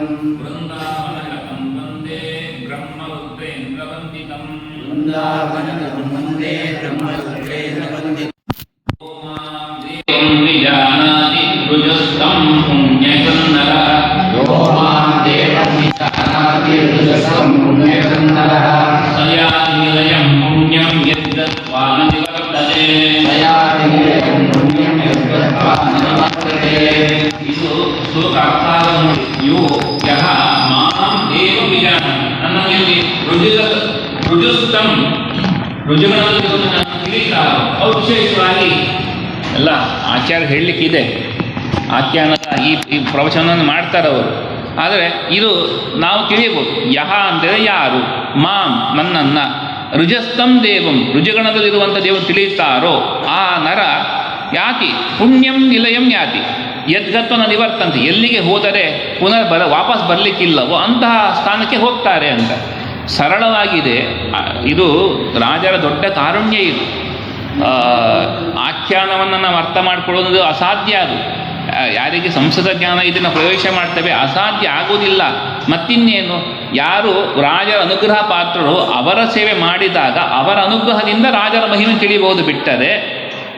விருந்தாவனம் விருந்தாவனகதம் வந்தே பிரம்ம உத்ரேந்திரவந்திதம் விருந்தாவனகதம் வந்தே பிரம்ம ತಿಳಿತಾರೋ ಅವ್ರು ವಿಶೇಷವಾಗಿ ಎಲ್ಲ ಆಚಾರ್ಯ ಹೇಳಲಿಕ್ಕಿದೆ ಆಖ್ಯಾನದ ಈ ಈ ಪ್ರವಚನವನ್ನು ಮಾಡ್ತಾರೆ ಅವರು. ಆದರೆ ಇದು ನಾವು ತಿಳಿಯಬಹುದು. ಯಹ ಅಂದರೆ ಯಾರು? ಮಾಂ ನನ್ನನ್ನು. ರುಜಸ್ತಂ ದೇವಂ. ರುಜಗಣದಲ್ಲಿರುವಂಥ ದೇವರು ತಿಳಿಯುತ್ತಾರೋ? ಆ ನರ ಯಾತಿ? ಪುಣ್ಯಂ ನಿಲಯಂ ಯಾತಿ? ಯದ್ಗತ್ವನ ನಿವರ್ತಂತೆ. ಎಲ್ಲಿಗೆ ಹೋದರೆ ಪುನರ್ ಬರ, ವಾಪಸ್ ಬರಲಿಕ್ಕಿಲ್ಲವೋ ಅಂತಹ ಸ್ಥಾನಕ್ಕೆ ಹೋಗ್ತಾರೆ ಅಂತ. ಸರಳವಾಗಿದೆ. ಇದು ರಾಜರ ದೊಡ್ಡ ಕಾರುಣ್ಯ ಇದು. ಆಖ್ಯಾನವನ್ನು ನಾವು ಅರ್ಥ ಮಾಡ್ಕೊಳ್ಳೋದು ಅಸಾಧ್ಯ ಅದು. ಯಾರಿಗೆ ಸಂಸದ ಜ್ಞಾನ ಇದನ್ನು ಪ್ರವೇಶ ಮಾಡ್ತೇವೆ ಅಸಾಧ್ಯ ಆಗುವುದಿಲ್ಲ ಮತ್ತಿನ್ನೇನು, ಯಾರು ರಾಜರ ಅನುಗ್ರಹ ಪಾತ್ರರು ಅವರ ಸೇವೆ ಮಾಡಿದಾಗ ಅವರ ಅನುಗ್ರಹದಿಂದ ರಾಜರ ಮಹಿಮೆ ತಿಳಿಬಹುದು ಬಿಟ್ಟರೆ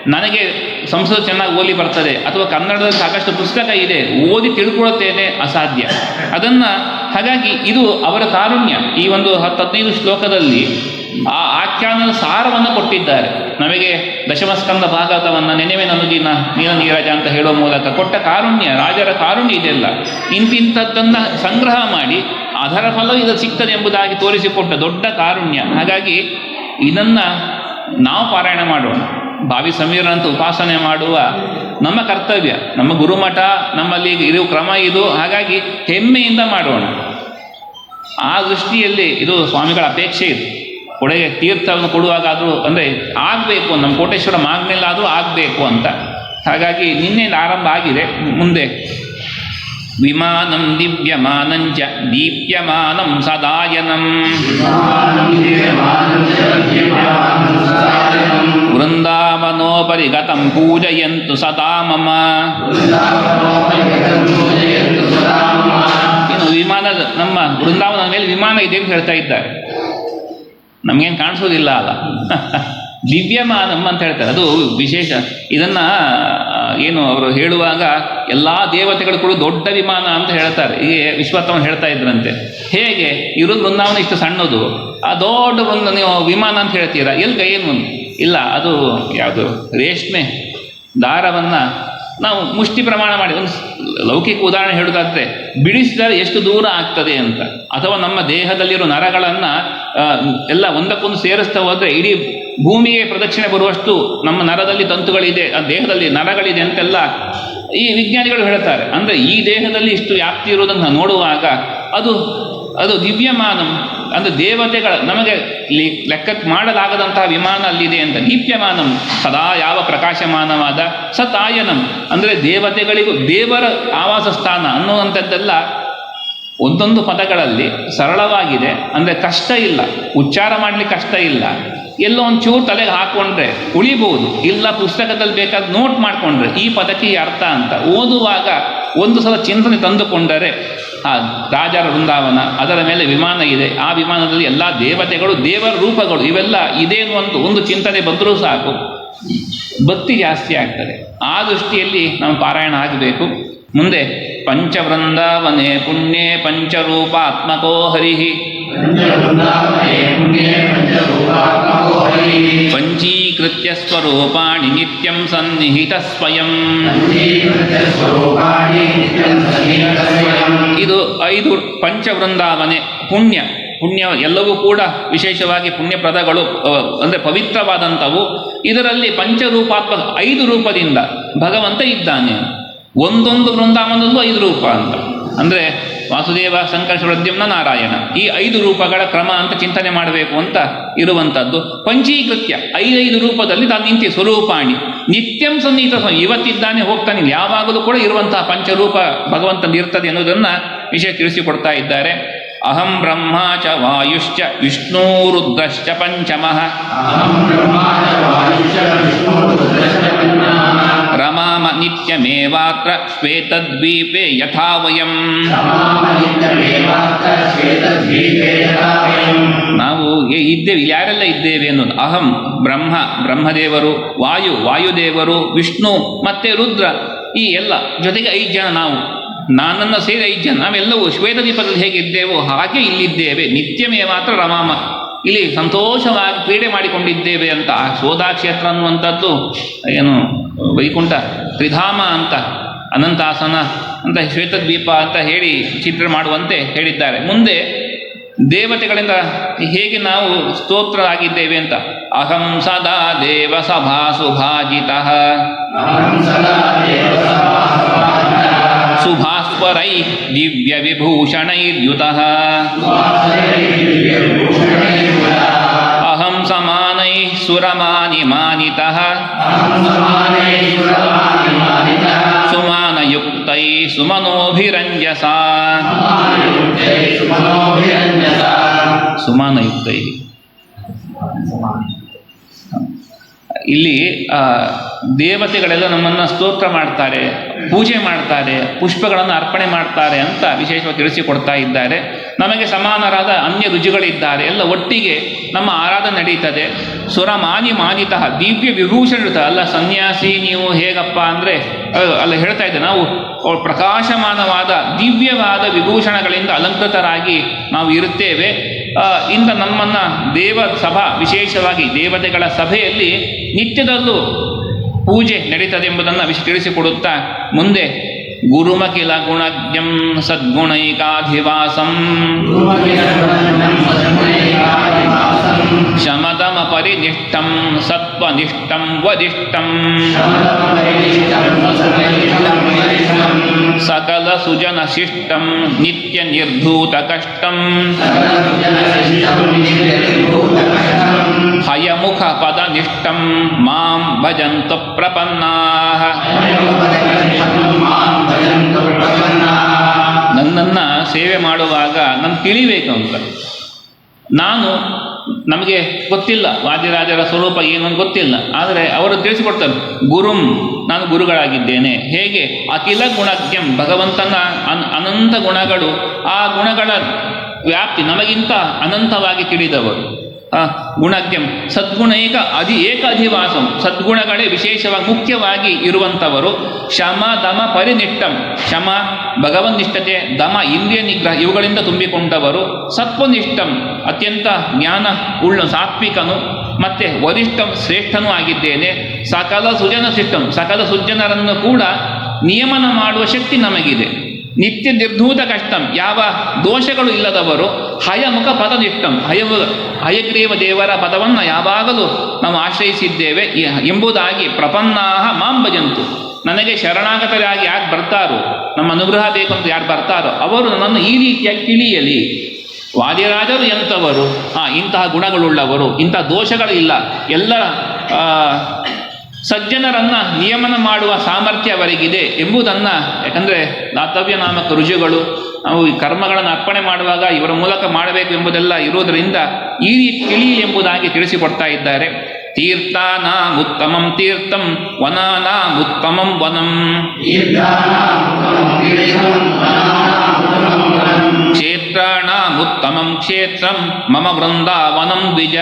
ನನಗೆ ಸಂಸ್ಕೃತ ಚೆನ್ನಾಗಿ ಓದಿ ಬರ್ತದೆ. ಅಥವಾ ಕನ್ನಡದಲ್ಲಿ ಸಾಕಷ್ಟು ಪುಸ್ತಕ ಇದೆ, ಓದಿ ತಿಳ್ಕೊಳ್ಳುತ್ತೇನೆ ಅಸಾಧ್ಯ. ಅದನ್ನು ಹಾಗಾಗಿ ಇದು ಅವರ ತಾರುಣ್ಯ. ಈ ಒಂದು ಹತ್ತು ಹದಿನೈದು ಶ್ಲೋಕದಲ್ಲಿ ಆ ಆಖ್ಯಾನದ ಸಾರವನ್ನು ಕೊಟ್ಟಿದ್ದಾರೆ. ನಮಗೆ ದಶಮಸ್ಕಂದ ಭಾಗವತವನ್ನು ನೆನೆವೆ ನನುಗಿನ ನೀಲ ನೀರಜ ಅಂತ ಹೇಳುವ ಮೂಲಕ ಕೊಟ್ಟ ಕಾರುಣ್ಯ, ರಾಜರ ಕಾರುಣ್ಯ ಇದೆಲ್ಲ. ಇಂತಿಂಥದ್ದನ್ನು ಸಂಗ್ರಹ ಮಾಡಿ ಅದರ ಫಲ ಇದು ಸಿಗ್ತದೆ ಎಂಬುದಾಗಿ ತೋರಿಸಿಕೊಟ್ಟ ದೊಡ್ಡ ಕಾರುಣ್ಯ. ಹಾಗಾಗಿ ಇದನ್ನು ನಾವು ಪಾರಾಯಣ ಮಾಡೋಣ. ಬಾವಿ ಸಮೀರ ಅಂತ ಉಪಾಸನೆ ಮಾಡುವ ನಮ್ಮ ಕರ್ತವ್ಯ ನಮ್ಮ ಗುರುಮಠ ನಮ್ಮಲ್ಲಿ ಇದು ಕ್ರಮ ಇದು ಹಾಗಾಗಿ ಹೆಮ್ಮೆಯಿಂದ ಮಾಡೋಣ. ಆ ದೃಷ್ಟಿಯಲ್ಲಿ ಇದು ಸ್ವಾಮಿಗಳ ಅಪೇಕ್ಷೆ ಇದು. ಕೊಡೆಗೆ ತೀರ್ಥವನ್ನು ಕೊಡುವಾಗಾದರೂ ಅಂದರೆ ಆಗಬೇಕು ನಮ್ಮ ಕೋಟೇಶ್ವರ ಆದರೂ ಆಗಬೇಕು ಅಂತ. ಹಾಗಾಗಿ ನಿನ್ನೆ ಆರಂಭ ಆಗಿದೆ ಮುಂದೆ. ವಿಮಾನಂ ದಿವ್ಯಮಾನಂಚ ದೀಪ್ಯಮಾನಂ ಸದಾಯನಂ. ವೃಂದಾವನೋಪರಿ ಗತಂ ಪೂಜಯಂತು ಸದಾ ಮಮ ಇನ್ನು ವಿಮಾನದ ನಮ್ಮ ವೃಂದಾವನದ ಮೇಲೆ ವಿಮಾನ ಇದೆ ಅಂತ ಹೇಳ್ತಾ ಇದ್ದಾರೆ. ನಮಗೇನು ಕಾಣಿಸೋದಿಲ್ಲ ಅಲ್ಲ. ದಿವ್ಯಮಾನಂ ಅಂತ ಹೇಳ್ತಾರೆ. ಅದು ವಿಶೇಷ. ಇದನ್ನ ಏನು ಅವರು ಹೇಳುವಾಗ ಎಲ್ಲ ದೇವತೆಗಳು ಕೂಡ ದೊಡ್ಡ ವಿಮಾನ ಅಂತ ಹೇಳ್ತಾರೆ. ಈ ವಿಶ್ವತ್ವವನ್ನು ಹೇಳ್ತಾ ಇದ್ರಂತೆ. ಹೇಗೆ? ಇರೋದು ಬೃಂದಾವನ ಇಷ್ಟು ಸಣ್ಣದು. ಆ ದೊಡ್ಡ ಒಂದು ನೀವು ವಿಮಾನ ಅಂತ ಹೇಳ್ತೀರಾ? ಎಲ್ಗ ಏನು ಇಲ್ಲ, ಅದು ಯಾವುದು? ರೇಷ್ಮೆ ದಾರವನ್ನು ನಾವು ಮುಷ್ಟಿ ಪ್ರಮಾಣ ಮಾಡಿ, ಒಂದು ಲೌಕಿಕ ಉದಾಹರಣೆ ಹೇಳುವುದಾದರೆ, ಬಿಡಿಸಿದರೆ ಎಷ್ಟು ದೂರ ಆಗ್ತದೆ ಅಂತ. ಅಥವಾ ನಮ್ಮ ದೇಹದಲ್ಲಿರೋ ನರಗಳನ್ನು ಎಲ್ಲ ಒಂದಕ್ಕೊಂದು ಸೇರಿಸ್ತಾ ಹೋದರೆ ಇಡೀ ಭೂಮಿಗೆ ಪ್ರದಕ್ಷಿಣೆ ಬರುವಷ್ಟು ನಮ್ಮ ನರದಲ್ಲಿ ತಂತುಗಳಿದೆ, ಆ ದೇಹದಲ್ಲಿ ನರಗಳಿದೆ ಅಂತೆಲ್ಲ ಈ ವಿಜ್ಞಾನಿಗಳು ಹೇಳ್ತಾರೆ ಅಂದರೆ ಈ ದೇಹದಲ್ಲಿ ಇಷ್ಟು ವ್ಯಾಪ್ತಿ ಇರುವುದನ್ನು ನೋಡುವಾಗ ಅದು ಅದು ದಿವ್ಯಮಾನಂ. ಅಂದರೆ ದೇವತೆಗಳ ನಮಗೆ ಲೆಕ್ಕಕ್ಕೆ ಮಾಡಲಾಗದಂತಹ ವಿಮಾನ ಅಲ್ಲಿದೆ ಅಂತ. ದೀಪ್ಯಮಾನಂ, ಸದಾ ಯಾವ ಪ್ರಕಾಶಮಾನವಾದ ಸತಾಯನಂ. ಅಂದರೆ ದೇವತೆಗಳಿಗೂ ದೇವರ ಆವಾಸ ಸ್ಥಾನ ಅನ್ನುವಂಥದ್ದೆಲ್ಲ ಒಂದೊಂದು ಪದಗಳಲ್ಲಿ ಸರಳವಾಗಿದೆ. ಅಂದರೆ ಕಷ್ಟ ಇಲ್ಲ. ಉಚ್ಚಾರ ಮಾಡಲಿಕ್ಕೆ ಕಷ್ಟ ಇಲ್ಲ. ಎಲ್ಲೋ ಚೂರು ತಲೆಗೆ ಹಾಕ್ಕೊಂಡ್ರೆ ಉಳಿಬೋದು. ಇಲ್ಲ ಪುಸ್ತಕದಲ್ಲಿ ಬೇಕಾದ ನೋಟ್ ಮಾಡಿಕೊಂಡ್ರೆ ಈ ಪದಕ್ಕೆ ಅರ್ಥ ಅಂತ. ಓದುವಾಗ ಒಂದು ಸಲ ಚಿಂತನೆ ತಂದುಕೊಂಡರೆ ಆ ರಾಜರ ವೃಂದಾವನ, ಅದರ ಮೇಲೆ ವಿಮಾನ ಇದೆ. ಆ ವಿಮಾನದಲ್ಲಿ ಎಲ್ಲ ದೇವತೆಗಳು, ದೇವರ ರೂಪಗಳು ಇವೆಲ್ಲ ಇದೇನು ಅಂತ ಒಂದು ಚಿಂತನೆ ಬಂದರೂ ಸಾಕು. ಭಕ್ತಿ ಜಾಸ್ತಿ ಆಗ್ತದೆ. ಆ ದೃಷ್ಟಿಯಲ್ಲಿ ನಾವು ಪಾರಾಯಣ ಆಗಬೇಕು. ಮುಂದೆ ಪಂಚವೃಂದಾವನೆ ಪುಣ್ಯೇ ಪಂಚರೂಪಾತ್ಮಕೋ ಹರಿಹಿ. ಪಂಚೀಕೃತ್ಯ ಸ್ವರೂಪಾಣಿ ನಿತ್ಯಂ ಸನ್ನಿಹಿತ ಸ್ವಯಂ ಇದು ಐದು ಪಂಚವೃಂದಾವನೆ ಪುಣ್ಯ. ಪುಣ್ಯ ಎಲ್ಲವೂ ಕೂಡ ವಿಶೇಷವಾಗಿ ಪುಣ್ಯಪ್ರದಗಳು ಅಂದರೆ ಪವಿತ್ರವಾದಂಥವು. ಇದರಲ್ಲಿ ಪಂಚರೂಪಾತ್ಮ ಐದು ರೂಪದಿಂದ ಭಗವಂತ ಇದ್ದಾನೆ. ಒಂದೊಂದು ವೃಂದಾವನದಲ್ಲೂ ಐದು ರೂಪ ಅಂತ. ಅಂದರೆ ವಾಸುದೇವ ಸಂಕರ್ಷ ಪ್ರದ್ಯುಮ್ನ ನಾರಾಯಣ. ಈ ಐದು ರೂಪಗಳ ಕ್ರಮ ಅಂತ ಚಿಂತನೆ ಮಾಡಬೇಕು ಅಂತ ಇರುವಂಥದ್ದು ಪಂಚೀಕೃತ್ಯ. ಐದೈದು ರೂಪದಲ್ಲಿ ತಾನು ನಿಂತಿ ಸ್ವರೂಪಾಣಿ. ನಿತ್ಯಂ ಸನ್ನಿಹಿತ ಇವತ್ತಿದ್ದಾನೆ, ಹೋಗ್ತಾನೆ, ಯಾವಾಗಲೂ ಕೂಡ ಇರುವಂತಹ ಪಂಚರೂಪ ಭಗವಂತನ ಇರ್ತದೆ ಅನ್ನೋದನ್ನು ವಿಷಯ ತಿಳಿಸಿಕೊಡ್ತಾ ಇದ್ದಾರೆ. ಅಹಂ ಬ್ರಹ್ಮ ಚ ವಾಯುಶ್ಚ ವಿಷ್ಣು ರುದ್ರಶ್ಚ ಶ್ವೇತದ್ವೀಪೆ ಯಥಾ ವಯಂ ಸಮಾಮನಿತ್ಯಮೇವಾತ್ರ ಶ್ವೇತದ್ವೀಪೇ ಯಥಾ ವಯಂ ನಾವು ಇದ್ದೇವೆ ಯಾರೆಲ್ಲ ಇದ್ದೇವೆ ಅನ್ನೋದು? ಅಹಂ, ಬ್ರಹ್ಮ, ಬ್ರಹ್ಮದೇವರು, ವಾಯು, ವಾಯುದೇವರು, ವಿಷ್ಣು, ಮತ್ತೆ ರುದ್ರ, ಈ ಎಲ್ಲ. ಜೊತೆಗೆ ಐದು ಜನ ನಾವು. ನಾನನ್ನು ಸೇರಿ ಐದು ಜನ. ನಾವೆಲ್ಲವೂ ಶ್ವೇತದೀಪದಲ್ಲಿ ಹೇಗಿದ್ದೇವೋ ಹಾಗೆ ಇಲ್ಲಿದ್ದೇವೆ. ನಿತ್ಯಮೇ ಮಾತ್ರ ರಮಾಮ. ಇಲ್ಲಿ ಸಂತೋಷವಾಗಿ ಕ್ರೀಡೆ ಮಾಡಿಕೊಂಡಿದ್ದೇವೆ ಅಂತ. ಸೋದಾ ಕ್ಷೇತ್ರ ಅನ್ನುವಂಥದ್ದು ಏನು ವೈಕುಂಠ ತ್ರಿಧಾಮ ಅಂತ ಅನಂತಾಸನ ಅಂತ ಶ್ವೇತದ್ವೀಪ ಅಂತ ಹೇಳಿ ಚಿತ್ರ ಮಾಡುವಂತೆ ಹೇಳಿದ್ದಾರೆ. ಮುಂದೆ ದೇವತೆಗಳಿಂದ ಹೇಗೆ ನಾವು ಸ್ತೋತ್ರ ಆಗಿದ್ದೇವೆ ಅಂತ? ಅಹಂ ಸದಾ ದೇವ ಸಭಾ ಭಾಜಿತ ಅಹಂ ಸದಾ ದೇವಸಭಾಸಭಾಜಿತಃ ಸುಭಾಸ್ವರೈ ದಿವ್ಯ ವಿಭೂಷಣೈರ್ಯುತ ಸುರಮಾನಿ ಮಾನಿತ ಸಮಾನಯುಕ್ತೈ ಸುಮನೋಭಿರಂಜಸಾ ಸುಮಾನಯುಕ್ತೈ ಇಲ್ಲಿ ದೇವತೆಗಳೆಲ್ಲ ನಮ್ಮನ್ನು ಸ್ತೋತ್ರ ಮಾಡ್ತಾರೆ, ಪೂಜೆ ಮಾಡ್ತಾರೆ, ಪುಷ್ಪಗಳನ್ನು ಅರ್ಪಣೆ ಮಾಡ್ತಾರೆ ಅಂತ ವಿಶೇಷವಾಗಿ ತಿಳಿಸಿಕೊಡ್ತಾ ಇದ್ದಾರೆ. ನಮಗೆ ಸಮಾನರಾದ ಅನ್ಯ ರುಜುಗಳಿದ್ದಾರೆ ಎಲ್ಲ ಒಟ್ಟಿಗೆ ನಮ್ಮ ಆರಾಧನೆ ನಡೀತದೆ. ಸುರ ಮಾನಿ ಮಾನಿತ ದಿವ್ಯ ವಿಭೂಷಣ ಅಲ್ಲ, ಸನ್ಯಾಸಿ ನೀವು ಹೇಗಪ್ಪ ಅಂದರೆ ಅಲ್ಲ, ಹೇಳ್ತಾ ಇದ್ದೆ. ನಾವು ಪ್ರಕಾಶಮಾನವಾದ ದಿವ್ಯವಾದ ವಿಭೂಷಣಗಳಿಂದ ಅಲಂಕೃತರಾಗಿ ನಾವು ಇರುತ್ತೇವೆ. ಇಂಥ ನಮ್ಮನ್ನ ದೇವ ಸಭಾ, ವಿಶೇಷವಾಗಿ ದೇವತೆಗಳ ಸಭೆಯಲ್ಲಿ ನಿತ್ಯದಲ್ಲೂ ಪೂಜೆ ನಡೀತದೆ ಎಂಬುದನ್ನು ವಿಶ್ ತಿಳಿಸಿಕೊಡುತ್ತಾ ಮುಂದೆ गुरुमखिलगुणज्ञं सद्गुणैकाधिवासं शमदमपरिनिष्टं सत्त्वनिष्ठं वदिष्टम् सकलसुजनशिष्टं नित्यनिर्धूतकष्टम् हयमुखपदनिष्टं माँ भजन्तु प्रपन्नाः। ಸೇವೆ ಮಾಡುವಾಗ ನಾನು ತಿಳಿಬೇಕು ಅಂತ. ನಾನು ನಮಗೆ ಗೊತ್ತಿಲ್ಲ, ವಾದ್ಯರಾಜರ ಸ್ವರೂಪ ಏನು ಅಂತ ಗೊತ್ತಿಲ್ಲ. ಆದರೆ ಅವರು ತಿಳಿಸಿಕೊಡ್ತಾರೆ, ಗುರುಂ, ನಾನು ಗುರುಗಳಾಗಿದ್ದೇನೆ. ಹೇಗೆ? ಅಖಿಲ ಗುಣಜ್ಞಂ, ಭಗವಂತನ ಅನ್, ಅನಂತ ಗುಣಗಳು. ಆ ಗುಣಗಳ ವ್ಯಾಪ್ತಿ ನಮಗಿಂತ ಅನಂತವಾಗಿ ತಿಳಿದವರು. ಗುಣಜ್ಞಂ ಸದ್ಗುಣೈಕ ಅಧಿ ಏಕ ಅಧಿವಾಸಂ ಸದ್ಗುಣಗಳೇ ವಿಶೇಷವಾಗಿ ಮುಖ್ಯವಾಗಿ ಇರುವಂಥವರು. ಶಮ, ದಮ ಪರಿನಿಷ್ಠಂ ಶಮ ಭಗವನ್ನಿಷ್ಠತೆ ದಮ, ಇಂದ್ರಿಯ ನಿಗ್ರಹ, ಇವುಗಳಿಂದ ತುಂಬಿಕೊಂಡವರು. ಸತ್ವನಿಷ್ಠಂ, ಅತ್ಯಂತ ಜ್ಞಾನ ಉಳ್ಳ ಸಾತ್ವಿಕನು. ಮತ್ತೆ ವರಿಷ್ಠಂ ಶ್ರೇಷ್ಠನೂ ಆಗಿದ್ದೇನೆ. ಸಕಲ ಸುಜನ ಶಿಷ್ಟಂ ಸಕಲ ಸುಜ್ಜನರನ್ನು ಕೂಡ ನಿಯಮನ ಮಾಡುವ ಶಕ್ತಿ ನಮಗಿದೆ. ನಿತ್ಯ ನಿರ್ಧೂತ ಕಷ್ಟಂ. ಯಾವ ದೋಷಗಳು ಇಲ್ಲದವರು ಹಯಮುಖ ಪದನಿಷ್ಠಂ ಹಯ ಹಯಗ್ರೀವ ದೇವರ ಪದವನ್ನು ಯಾವಾಗಲೂ ನಾವು ಆಶ್ರಯಿಸಿದ್ದೇವೆ. ಎಂಬುದಾಗಿ ಪ್ರಪನ್ನಾಹ ಮಾಂ ಭಜಂತು. ನನಗೆ ಶರಣಾಗತರಾಗಿ ಯಾರು ಬರ್ತಾರೋ ನಮ್ಮ ಅನುಗ್ರಹ ಬೇಕು ಅಂತ ಯಾರು ಬರ್ತಾರೋ ಅವರು ನನ್ನನ್ನು ಈ ರೀತಿಯಾಗಿ ತಿಳಿಯಲಿ. ವಾದಿರಾಜರು ಎಂಥವರು? ಹಾ ಇಂತಹ ಗುಣಗಳುಳ್ಳವರು ಇಂತಹ ದೋಷಗಳಿಲ್ಲ ಎಲ್ಲ ಆ, ಸಜ್ಜನರನ್ನ ನಿಯಮನ ಮಾಡುವ ಸಾಮರ್ಥ್ಯ ಅವರಿಗಿದೆ ಎಂಬುದನ್ನು ಯಾಕಂದರೆ ದಾತವ್ಯ ನಾಮಕ ರುಜುಗಳು ನಾವು ಈ ಕರ್ಮಗಳನ್ನು ಅರ್ಪಣೆ ಮಾಡುವಾಗ ಇವರ ಮೂಲಕ ಮಾಡಬೇಕು ಎಂಬುದೆಲ್ಲ ಇರುವುದರಿಂದ ಈ ರೀತಿ ತಿಳಿ ಎಂಬುದಾಗಿ ತಿಳಿಸಿಕೊಡ್ತಾ ಇದ್ದಾರೆ. ತೀರ್ಥಾನಾಂ ಉತ್ತಮಂ ತೀರ್ಥಂ ವನಾನಾಂ ಉತ್ತಮಂ ವನಂ. ಕ್ಷೇತ್ರಂ ಮಮ ವೃಂದಾವನಂ ದ್ವಿಜ.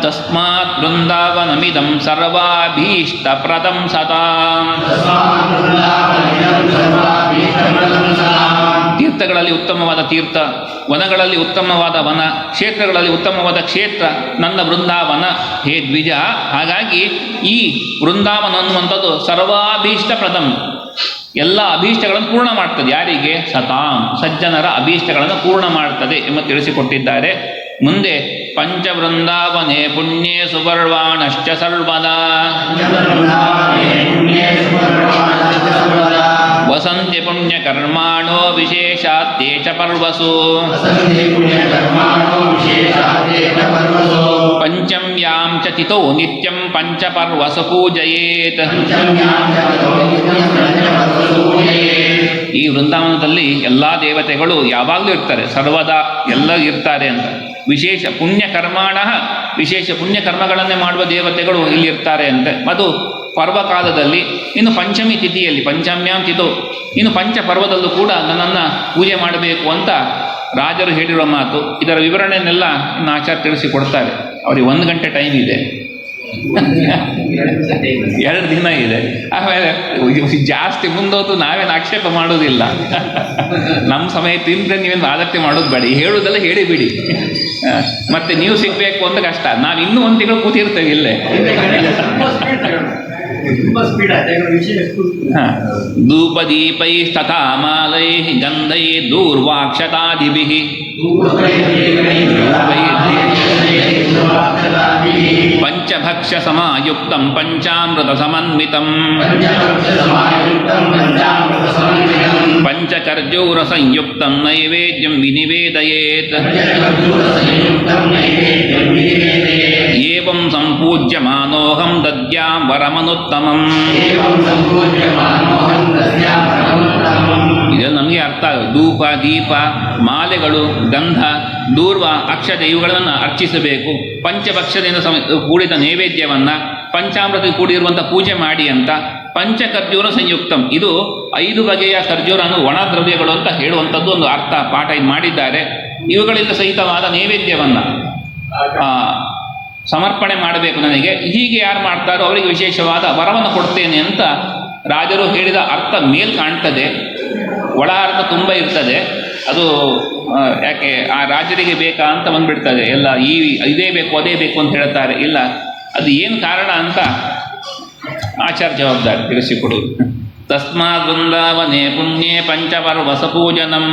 ತಸ್ಮಾತ್ ವೃಂದಾವನಮಿದಂ ಸರ್ವಾಭೀಷ್ಟಪ್ರದಂ ಸದಾಂ. ತೀರ್ಥಗಳಲ್ಲಿ ಉತ್ತಮವಾದ ತೀರ್ಥ, ವನಗಳಲ್ಲಿ ಉತ್ತಮವಾದ ವನ, ಕ್ಷೇತ್ರಗಳಲ್ಲಿ ಉತ್ತಮವಾದ ಕ್ಷೇತ್ರ, ನನ್ನ ವೃಂದಾವನ. ಹೇ ದ್ವಿಜ, ಹಾಗಾಗಿ ಈ ವೃಂದಾವನ ಅನ್ನುವಂಥದ್ದು ಸರ್ವಾಭೀಷ್ಟಪ್ರದಂ. ಎಲ್ಲ ಅಭೀಷ್ಟಗಳನ್ನು ಪೂರ್ಣ ಮಾಡ್ತದೆ. ಯಾರಿಗೆ? ಸತಾಂ. ಸಜ್ಜನರ ಅಭೀಷ್ಟಗಳನ್ನು ಪೂರ್ಣ ಮಾಡ್ತದೆ ಎಂಬ ತಿಳಿಸಿಕೊಟ್ಟಿದ್ದಾರೆ. ಮುಂದೆ, ಪಂಚವೃಂದಾವನೆ ಪುಣ್ಯೇ ಸುಪರ್ವಾಣಶ್ಚ ಸರ್ವದಾ. ವಸಂತಿ ಪುಣ್ಯಕರ್ಮಾಣೋ ವಿಶೇಷಾತ್ತೇ ಚ ಪರ್ವಸು. ಪಂಚಮ್ಯಾಂ ಚ ತಿಥೋ ನಿತ್ಯಂ ಪಂಚಪರ್ವಸು ಪೂಜಯೇತ್. ಈ ವೃಂದಾವನದಲ್ಲಿ ಎಲ್ಲ ದೇವತೆಗಳು ಯಾವಾಗಲೂ ಇರ್ತಾರೆ ಸರ್ವದಾ ಎಲ್ಲ ಇರ್ತಾರೆ ಅಂತ. ವಿಶೇಷ ಪುಣ್ಯಕರ್ಮಾಣ ವಿಶೇಷ ಪುಣ್ಯ ಕರ್ಮಗಳನ್ನೇ ಮಾಡುವ ದೇವತೆಗಳು ಇಲ್ಲಿ ಇರ್ತಾರೆ ಅಂತೆ. ಅದು ಪರ್ವಕಾಲದಲ್ಲಿ, ಇನ್ನು ಪಂಚಮಿ ತಿಥಿಯಲ್ಲಿ, ಪಂಚಮ್ಯಾಂ ತಿಥೋ ಇನ್ನು ಪಂಚ ಪರ್ವದಲ್ಲೂ ಕೂಡ ನನ್ನನ್ನು ಪೂಜೆ ಮಾಡಬೇಕು ಅಂತ ರಾಜರು ಹೇಳಿರುವ ಮಾತು, ಇದರ ವಿವರಣೆಯನ್ನೆಲ್ಲ ಇನ್ನು ಆಚಾರ ತಿಳಿಸಿಕೊಡ್ತಾರೆ. ಅವರಿಗೆ ಒಂದು ಗಂಟೆ ಟೈಮ್ ಇದೆ. ಎರಡು ದಿನ ಇದೆ. ಆಮೇಲೆ ಜಾಸ್ತಿ ಮುಂದೋತು ನಾವೇನು ಆಕ್ಷೇಪ ಮಾಡೋದಿಲ್ಲ. ನಮ್ಮ ಸಮಯ ತಿಂದರೆ ನೀವೇನು ಆಲತ್ಯ ಮಾಡೋದು ಬೇಡಿ. ಹೇಳೋದೆಲ್ಲ ಹೇಳಿಬಿಡಿ ಮತ್ತೆ ನೀವು ಸಿಗಬೇಕು ಅಂತ ಕಷ್ಟ. ನಾವು ಇನ್ನೂ ಒಂದು ತಿಂಗಳು ಕೂತಿರ್ತೇವೆ ಇಲ್ಲೇ. ತುಂಬಾ ಸ್ಪೀಡ್ ಆಯ್ತು ವಿಷಯ ಎಷ್ಟು ಹ. ಧೂಪದೀಪೈಸ್ತಥಾ ಮಾಲೈ ಗಂಧೈ ದೂರ್ವಾಕ್ಷತಾದಿಭಿಃ ಸಂಪೂಜ್ಯ ಮಾನೋಹಂ ದದ್ಯಾ ಏವಂ ವರಮನುತ್ತಮಂ ಇದೆಲ್ಲ ನಮಗೆ ಅರ್ಥ ಆಗುತ್ತೆ ಧೂಪ ದೀಪ ಮಾಲೆಗಳು ಗಂಧ ದೂರ್ವ ಅಕ್ಷತೆ ಇವುಗಳನ್ನು ಅರ್ಚಿಸಬೇಕು ಪಂಚಭಕ್ಷದಿಂದ ಸಮ ಕೂಡಿದ ನೈವೇದ್ಯವನ್ನು ಪಂಚಾಮೃತ ಕೂಡಿರುವಂಥ ಪೂಜೆ ಮಾಡಿ ಅಂತ ಪಂಚಕರ್ಜೂರ ಸಂಯುಕ್ತಂ ಇದು ಐದು ಬಗೆಯ ಖರ್ಜೂರನು ಒಣ ದ್ರವ್ಯಗಳು ಅಂತ ಹೇಳುವಂಥದ್ದು ಒಂದು ಅರ್ಥ ಪಾಠ ಇದು ಮಾಡಿದ್ದಾರೆ. ಇವುಗಳಿಂದ ಸಹಿತವಾದ ನೈವೇದ್ಯವನ್ನು ಸಮರ್ಪಣೆ ಮಾಡಬೇಕು ನನಗೆ. ಹೀಗೆ ಯಾರು ಮಾಡ್ತಾರೋ ಅವರಿಗೆ ವಿಶೇಷವಾದ ವರವನ್ನು ಕೊಡ್ತೇನೆ ಅಂತ ರಾಜರು ಹೇಳಿದ ಅರ್ಥ ಮೇಲ್ ಕಾಣ್ತದೆ. ಒಳ ಅರ್ಥ ತುಂಬ ಇರ್ತದೆ. ಅದು ಯಾಕೆ, ಆ ರಾಜರಿಗೆ ಬೇಕಾ ಅಂತ ಬಂದ್ಬಿಡ್ತದೆ. ಎಲ್ಲ, ಈ, ಇದೇ ಬೇಕು, ಅದೇ ಬೇಕು ಅಂತ ಹೇಳ್ತಾರೆ. ಇಲ್ಲ, ಅದು ಏನು ಕಾರಣ ಅಂತ ಆಚಾರ ಜವಾಬ್ದಾರಿ ತಿಳಿಸಿಕೊಡುವುದು ತಸ್ಮಾತ್ ವೃಂದಾವನೆ ಪುಣ್ಯೆ ಪಂಚಪರ್ವಸ ಪೂಜನಂ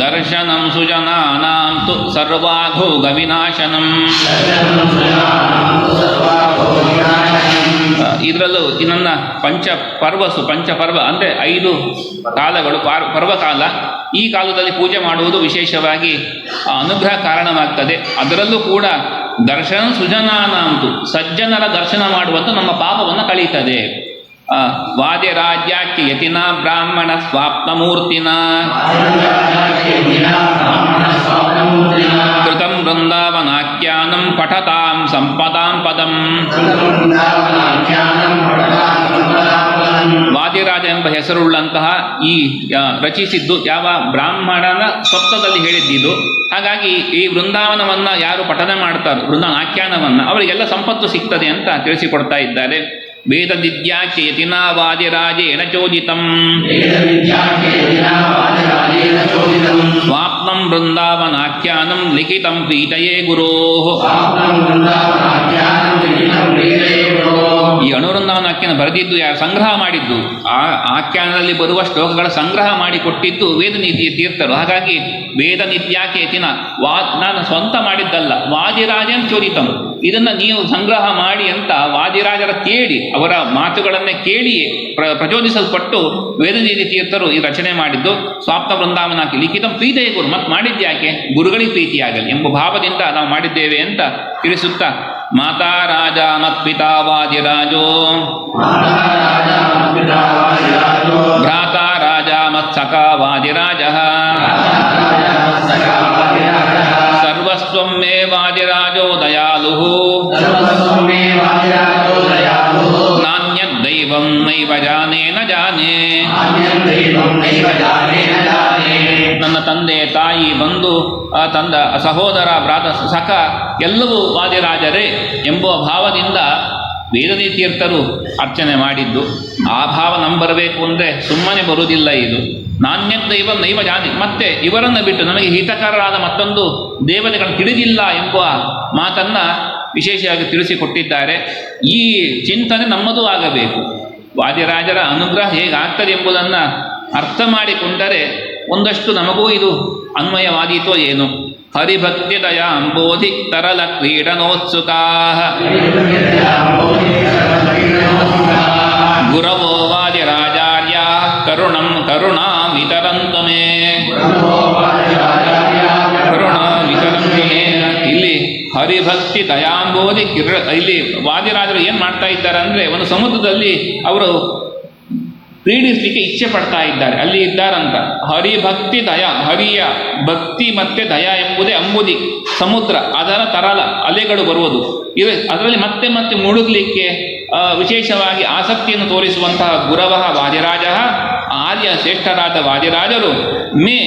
ದರ್ಶನಂ ಸುಜನಾನಾಂ ತು ಸರ್ವಾಘೋಗ ವಿನಾಶನಂ ಇದರಲ್ಲೂ ನನ್ನ ಪಂಚ ಪರ್ವಸು ಪಂಚಪರ್ವ ಅಂದರೆ ಐದು ಕಾಲಗಳು ಪಾರ್ ಪರ್ವಕಾಲ. ಈ ಕಾಲದಲ್ಲಿ ಪೂಜೆ ಮಾಡುವುದು ವಿಶೇಷವಾಗಿ ಅನುಗ್ರಹ ಕಾರಣವಾಗ್ತದೆ. ಅದರಲ್ಲೂ ಕೂಡ ದರ್ಶನ ಸುಜನಾನಂತು, ಸಜ್ಜನರ ದರ್ಶನ ಮಾಡುವಂತ ನಮ್ಮ ಪಾಪವನ್ನು ಕಳೀತದೆ. ವಾದ್ಯರಾಜ್ಯಾಖ್ಯ ಯತಿನ ಬ್ರಾಹ್ಮಣ ಸ್ವಾಪ್ನ ಮೂರ್ತಿನ ಕೃತಂ ವೃಂದಾವನಾಖ್ಯಾನಂ ಪಠತಾಂ ಸಂಪದಾಂ ಪದಂ. ವಾದಿರಾಜ ಎಂಬ ಹೆಸರುಳ್ಳಂತಹ ಈ ರಚಿಸಿದ್ದು ಯಾವ ಬ್ರಾಹ್ಮಣನ ಸ್ವಪ್ನದಲ್ಲಿ ಹೇಳಿದ್ದಿದ್ದು ಹಾಗಾಗಿ ಈ ವೃಂದಾವನವನ್ನ ಯಾರು ಪಠನೆ ಮಾಡ್ತಾರೋ ವೃಂದಾವನ ಆಖ್ಯಾನವನ್ನ ಅವರಿಗೆಲ್ಲ ಸಂಪತ್ತು ಸಿಗ್ತದೆ ಅಂತ ತಿಳಿಸಿಕೊಡ್ತಾ ಇದ್ದಾರೆ. ವೇದ ದಿದ್ಯಾಖ್ಯಯತಿನ ವಾದಿರಾಜೇನ ಚೋದಿತಂ. ವಾಪ್ನಂ ವೃಂದಾವನಾಖ್ಯಾನಂ ಲಿಖಿತಂ ಪ್ರೀತಯೇ ಗುರೋಃ. ಈ ಅಣುವೃಂದಾವನ ಆಖ್ಯಾನ ಬರೆದಿದ್ದು ಯಾರು? ಸಂಗ್ರಹ ಮಾಡಿದ್ದು. ಆ ಆಖ್ಯಾನದಲ್ಲಿ ಬರುವ ಶ್ಲೋಕಗಳ ಸಂಗ್ರಹ ಮಾಡಿ ಕೊಟ್ಟಿದ್ದು ವೇದನೀತಿಯ ತೀರ್ಥರು. ಹಾಗಾಗಿ ವೇದ ನಿತ್ಯಾಕೇತಿನ ವಾ, ನಾನು ಸ್ವಂತ ಮಾಡಿದ್ದಲ್ಲ. ವಾದಿರಾಜನ್ ಚೋರಿತಂ ಇದನ್ನು ನೀವು ಸಂಗ್ರಹ ಮಾಡಿ ಅಂತ ವಾದಿರಾಜರ ಕೇಳಿ, ಅವರ ಮಾತುಗಳನ್ನೇ ಕೇಳಿಯೇ ಪ್ರ, ಪ್ರಚೋದಿಸಲ್ಪಟ್ಟು ವೇದನೀತಿ ತೀರ್ಥರು ಈ ರಚನೆ ಮಾಡಿದ್ದು. ಸ್ವಾಪ್ತ ವೃಂದಾವನಾಕಿ ಲಿಖಿತಂ ಪ್ರೀತಿಯ ಗುರು. ಮತ್ತು ಮಾಡಿದ್ಯಾಕೆ ಗುರುಗಳಿಗೆ ಪ್ರೀತಿಯಾಗಲಿ ಎಂಬ ಭಾವದಿಂದ ನಾವು ಮಾಡಿದ್ದೇವೆ ಅಂತ ತಿಳಿಸುತ್ತಾ ಮಾತಾ ರಾಜ ಮತ್ಪಿತಾ ವಾದಿರಾಜೋ ಭ್ರಾತಾ ರಾಜ ಮತ್ಸಖ ವಾದಿರಾಜ ಸರ್ವಸ್ವಂ ಮೇ ವಾದಿರಾಜೋ ದಯಾಲು ನಾಣ್ಯದೈವಂ ನೈವ ಜಾನೇ ನ ಜಾನೇ ನನ್ನ ತಂದೆ, ತಾಯಿ, ಬಂಧು ತಂದ, ಸಹೋದರ ಭ್ರಾತ ಸಖ, ಎಲ್ಲವೂ ವಾದಿರಾಜರೇ ಎಂಬುವ ಭಾವದಿಂದ ವೇದನಿ ತೀರ್ಥರು ಅರ್ಚನೆ ಮಾಡಿದ್ದು. ಆ ಭಾವ ನಂಬರಬೇಕು ಬರಬೇಕು ಅಂದರೆ ಸುಮ್ಮನೆ ಬರುವುದಿಲ್ಲ ಇದು. ನಾಣ್ಯದೈವ ನೈವ ಜಾತಿ. ಮತ್ತೆ ಇವರನ್ನು ಬಿಟ್ಟು ನನಗೆ ಹಿತಕರರಾದ ಮತ್ತೊಂದು ದೇವತೆಗಳು ತಿಳಿದಿಲ್ಲ ಎಂಬ ಮಾತನ್ನು ವಿಶೇಷವಾಗಿ ತಿಳಿಸಿಕೊಟ್ಟಿದ್ದಾರೆ. ಈ ಚಿಂತನೆ ನಮ್ಮದು ಆಗಬೇಕು. ವಾದಿರಾಜರ ಅನುಗ್ರಹ ಹೇಗಾಗ್ತದೆ ಎಂಬುದನ್ನು ಅರ್ಥ ಮಾಡಿಕೊಂಡರೆ ಒಂದಷ್ಟು ನಮಗೂ ಇದು ಅನ್ವಯವಾದೀತೋ ಏನು? ಹರಿಭಕ್ತಿ ದಯಾಂಬೋಧಿ ತರಲ ಕ್ರೀಡನೋತ್ಸುಕಾ. ಗುರವೋ ವಾದಿರಾಜಾರ್ಯ ಕರುಣಂ ಕರುಣಾ ವಿತರಂತು ಮೇ. ಕರುಣಾ ವಿತರಂತು ಇಲ್ಲಿ ಹರಿಭಕ್ತಿ ದಯಾಂಬೋಧಿ ಕಿರ ಇಲ್ಲಿ ವಾದಿರಾಜರು ಏನು ಮಾಡ್ತಾ ಇದ್ದಾರೆ ಅಂದರೆ ಒಂದು ಸಮುದ್ರದಲ್ಲಿ ಅವರು ಕ್ರೀಡಿಸಲಿಕ್ಕೆ ಇಚ್ಛೆ ಪಡ್ತಾ ಇದ್ದಾರೆ. ಅಲ್ಲಿ ಇದ್ದಾರಂತ. ಹರಿಭಕ್ತಿ ದಯ, ಹರಿಯ ಭಕ್ತಿ ಮತ್ತೆ ದಯ ಎಂಬುದೇ ಅಂಬುದಿ ಸಮುದ್ರ, ಅದರ ತರಲ, ಅಲೆಗಳು ಬರುವುದು. ಇದು ಅದರಲ್ಲಿ ಮತ್ತೆ ಮತ್ತೆ ಮುಳುಗಲಿಕ್ಕೆ ವಿಶೇಷವಾಗಿ ಆಸಕ್ತಿಯನ್ನು ತೋರಿಸುವಂತಹ ಗುರವಃ ವಾದಿರಾಜ, ಆರ್ಯ ಶ್ರೇಷ್ಠರಾದ ವಾದಿರಾಜರು, ಮೇ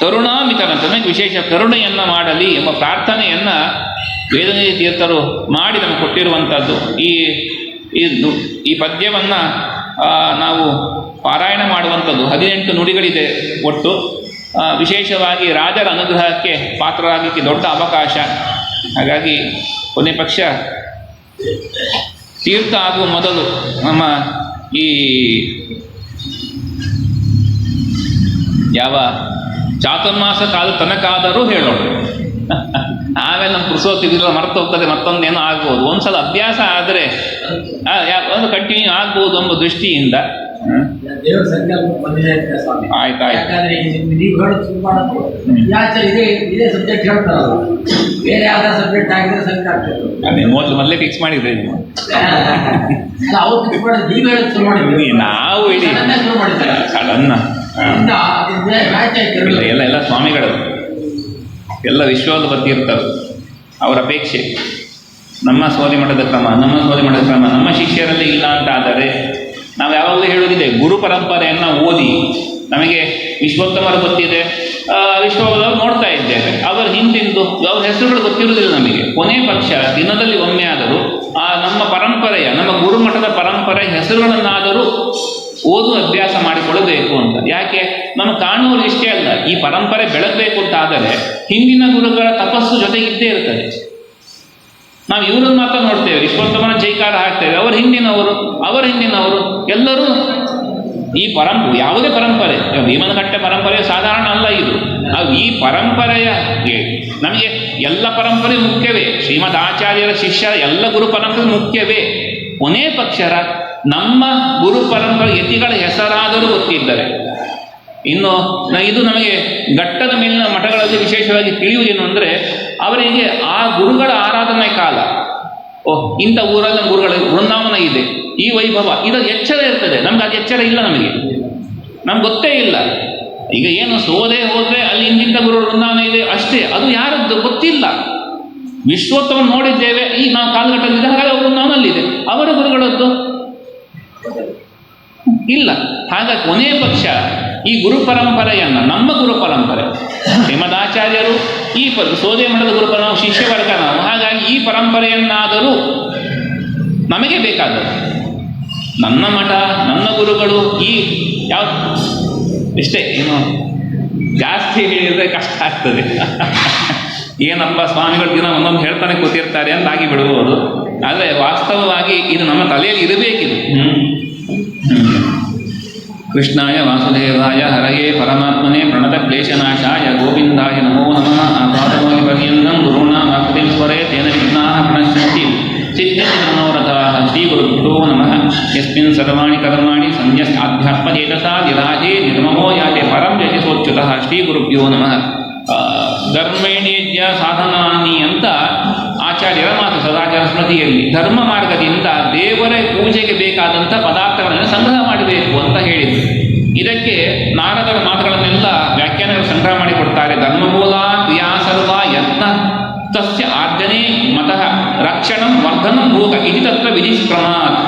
ಕರುಣಾಮಿತನ ತಮಗೆ ವಿಶೇಷ ಕರುಣೆಯನ್ನು ಮಾಡಲಿ ಎಂಬ ಪ್ರಾರ್ಥನೆಯನ್ನು ವೇದನಿಧಿ ತೀರ್ಥರು ಮಾಡಿ ನಮಗೆ ಕೊಟ್ಟಿರುವಂಥದ್ದು ಈ ಈ ಪದ್ಯವನ್ನು ನಾವು ಪಾರಾಯಣ ಮಾಡುವಂಥದ್ದು ಹದಿನೆಂಟು ನುಡಿಗಳಿದೆ ಒಟ್ಟು. ವಿಶೇಷವಾಗಿ ರಾಜರ ಅನುಗ್ರಹಕ್ಕೆ ಪಾತ್ರರಾಗಲಿಕ್ಕೆ ದೊಡ್ಡ ಅವಕಾಶ. ಹಾಗಾಗಿ ಕೊನೆ ಪಕ್ಷ ತೀರ್ಥ ಆಗುವ ಮೊದಲು ನಮ್ಮ ಈ ಯಾವ ಚಾತುರ್ಮಾಸ ಕಾಲ ತನಕಾದರೂ ಹೇಳೋಣ. ಆಮೇಲೆ ನಮ್ಮ ಪುರುಸೋತಿಗಿಲ್ಲ ಮರ್ತು ಹೋಗ್ತದೆ ಮತ್ತೊಂದೇನೋ ಆಗ್ಬೋದು. ಒಂದ್ಸಲ ಅಭ್ಯಾಸ ಆದರೆ ಒಂದು ಕಂಟಿನ್ಯೂ ಆಗ್ಬೋದು ಎಂಬ ದೃಷ್ಟಿಯಿಂದ. ಅದೇ ಮೊದಲು ಮೊದಲೇ ಫಿಕ್ಸ್ ಮಾಡಿದ್ರೆ ನೀವು ನೀವು ಇಡೀ ಸಡನ್ನೇ ಎಲ್ಲ ಎಲ್ಲ ಸ್ವಾಮಿಗಳು ಎಲ್ಲ ವಿಶ್ವದ ಬಗ್ಗೆ ಇರ್ತಾರೆ ಅವರ ಅಪೇಕ್ಷೆ ನಮ್ಮ ಸೋದಿ ಮಠದ ಕ್ರಮ ನಮ್ಮ ಸೋದಿ ಮಠದ ಕ್ರಮ ನಮ್ಮ ಶಿಷ್ಯರಲ್ಲಿ ಇಲ್ಲ ಅಂತ ಆದರೆ ನಾವು ಯಾವಾಗಲೂ ಹೇಳುವುದಿದೆ ಗುರು ಪರಂಪರೆಯನ್ನು ಓದಿ ನಮಗೆ ವಿಶ್ವೋತ್ತಮರ ಗೊತ್ತಿದೆ ಆ, ವಿಶ್ವದವರು ನೋಡ್ತಾ ಇದ್ದೇವೆ. ಅವರ ಹಿಂದಿಂದು ಅವ್ರ ಹೆಸರುಗಳು ಗೊತ್ತಿರುವುದಿಲ್ಲ ನಮಗೆ. ಕೊನೆ ಪಕ್ಷ ದಿನದಲ್ಲಿ ಒಮ್ಮೆ ಆದರೂ ಆ ನಮ್ಮ ಪರಂಪರೆಯ ನಮ್ಮ ಗುರುಮಠದ ಪರಂಪರೆಯ ಹೆಸರುಗಳನ್ನಾದರೂ ಓದು ಅಭ್ಯಾಸ ಮಾಡಿಕೊಳ್ಳಬೇಕು ಅಂತ. ಯಾಕೆ? ನಾನು ಕಾಣುವುದು ಇಷ್ಟೇ ಅಲ್ಲ. ಈ ಪರಂಪರೆ ಬೆಳಗಬೇಕು ಅಂತ ಆದರೆ ಹಿಂದಿನ ಗುರುಗಳ ತಪಸ್ಸು ಜೊತೆಗಿದ್ದೇ ಇರ್ತದೆ. ನಾವು ಇವರನ್ನು ಮಾತ್ರ ನೋಡ್ತೇವೆ. ವಿಶ್ವೋತ್ತಮನ ಜೈಕಾರ ಹಾಕ್ತೇವೆ. ಅವರ ಹಿಂದಿನವರು ಅವರ ಹಿಂದಿನವರು, ಎಲ್ಲರೂ ಈ ಪರಂಪ, ಯಾವುದೇ ಪರಂಪರೆ. ಭೀಮನಕಟ್ಟೆ ಪರಂಪರೆ ಸಾಧಾರಣ ಅಲ್ಲ ಇದು. ನಾವು ಈ ಪರಂಪರೆಯ ನಮಗೆ ಎಲ್ಲ ಪರಂಪರೆ ಮುಖ್ಯವೇ. ಶ್ರೀಮದ್ ಆಚಾರ್ಯರ ಶಿಷ್ಯರ ಎಲ್ಲ ಗುರು ಪರಂಪರೆ ಮುಖ್ಯವೇ. ಕೊನೆ ಪಕ್ಷರ ನಮ್ಮ ಗುರು ಪರಂಪರೆ ಯತಿಗಳ ಹೆಸರಾದರೂ ಗೊತ್ತಿದ್ದರೆ. ಇನ್ನು ಇದು ನಮಗೆ ಘಟ್ಟದ ಮೇಲಿನ ಮಠಗಳಲ್ಲಿ ವಿಶೇಷವಾಗಿ ತಿಳಿಯುವುದೇನು ಅಂದರೆ, ಅವರಿಗೆ ಆ ಗುರುಗಳ ಆರಾಧನೆ ಕಾಲ. ಓಹ್, ಇಂಥ ಊರಲ್ಲಿ ಗುರುಗಳ ವೃಂದಾವನ ಇದೆ, ಈ ವೈಭವ, ಇದು ಎಚ್ಚರ ಇರ್ತದೆ. ನಮ್ಗೆ ಅದು ಎಚ್ಚರ ಇಲ್ಲ ನಮಗೆ. ನಮ್ಗೆ ಗೊತ್ತೇ ಇಲ್ಲ. ಈಗ ಏನು ಸೋದೆ ಹೋದರೆ ಅಲ್ಲಿ ಇಂತಿಂಥ ಗುರು ವೃಂದಾವನ ಇದೆ? ಅಷ್ಟೇ, ಅದು ಯಾರದ್ದು ಗೊತ್ತಿಲ್ಲ. ವಿಶ್ವೋತ್ತಮ ನೋಡಿದ್ದೇವೆ, ಈ ನಾವು ಕಾಲಘಟ್ಟದಲ್ಲಿದೆ ಹಾಗಾದ್ರೆ ಅವರು ನಾವಲ್ಲಿದೆ ಅವರ ಗುರುಗಳದ್ದು? ಇಲ್ಲ. ಹಾಗಾಗಿ ಕೊನೆಯ ಪಕ್ಷ ಈ ಗುರು ಪರಂಪರೆಯನ್ನು, ನಮ್ಮ ಗುರು ಪರಂಪರೆ. ಶ್ರೀಮದಾಚಾರ್ಯರು ಈ ಪ, ಸೋದೆ ಮಠದ ಗುರು ಪರ- ನಾವು ಶಿಷ್ಯ ವರ್ಗ ನಾವು. ಹಾಗಾಗಿ ಈ ಪರಂಪರೆಯನ್ನಾದರೂ ನಮಗೆ ಬೇಕಾದದ್ದು. ನನ್ನ ಮಠ, ನನ್ನ ಗುರುಗಳು ಈ ಯಾವ ಇಷ್ಟೇ ಏನು ಜಾಸ್ತಿ ಹೇಳಿದರೆ ಕಷ್ಟ ಆಗ್ತದೆ. ಏನಪ್ಪ ಸ್ವಾಮಿಗಳು ದಿನ ಒಂದೊಂದು ಹೇಳ್ತಾನೆ ಕೂತಿರ್ತಾರೆ ಅಂತ ಆಗಿ ಬಿಡ್ಬೋದು ಆದರೆ ವಾಸ್ತವವಾಗಿ ಇದು ನಮ್ಮ ತಲೆಯಲ್ಲಿ ಇರಬೇಕಿದು. कृष्णाय वासुदेवाय हरये परमात्मने प्रणतक्लेशनाशाय गोविन्दाय नमो नमः आपादमोहिपर्यन्तं गुरूणां भक्तिं स्वरे तेन विघ्नाः प्रणश्यन्ति सिद्धिमनोरथाः श्रीगुरुभ्यो नमः यस्मिन् सर्वाणि कर्माणि सन्न्यस् आध्यात्मचेतसा निराजे निर्ममो याते परं यशसोच्युतः श्रीगुरुभ्यो नमः कर्मेणि साधनानि अन्त ಸ್ಮೃತಿಯಲ್ಲಿ ಧರ್ಮ ಮಾರ್ಗದಿಂದ ದೇವರ ಪೂಜೆಗೆ ಬೇಕಾದಂಥ ಪದಾರ್ಥಗಳನ್ನು ಸಂಗ್ರಹ ಮಾಡಬೇಕು ಅಂತ ಹೇಳಿದರು. ಇದಕ್ಕೆ ನಾರದರ ಮಾತುಗಳನ್ನೆಲ್ಲ ವ್ಯಾಖ್ಯಾನಗಳು ಸಂಗ್ರಹ ಮಾಡಿಕೊಡ್ತಾರೆ ಧರ್ಮಮೂಲ ಕ್ರಿಯಾ ಸರ್ವ ಯತ್ನ ತಸ್ಯ ಆರ್ಜನೆ ಮತಃ ರಕ್ಷಣಂ ವರ್ಧನಂ ಭೂತ ಇತಿ ತತ್ರ ವಿಧಿಸ್ಕ್ರಮಾತ್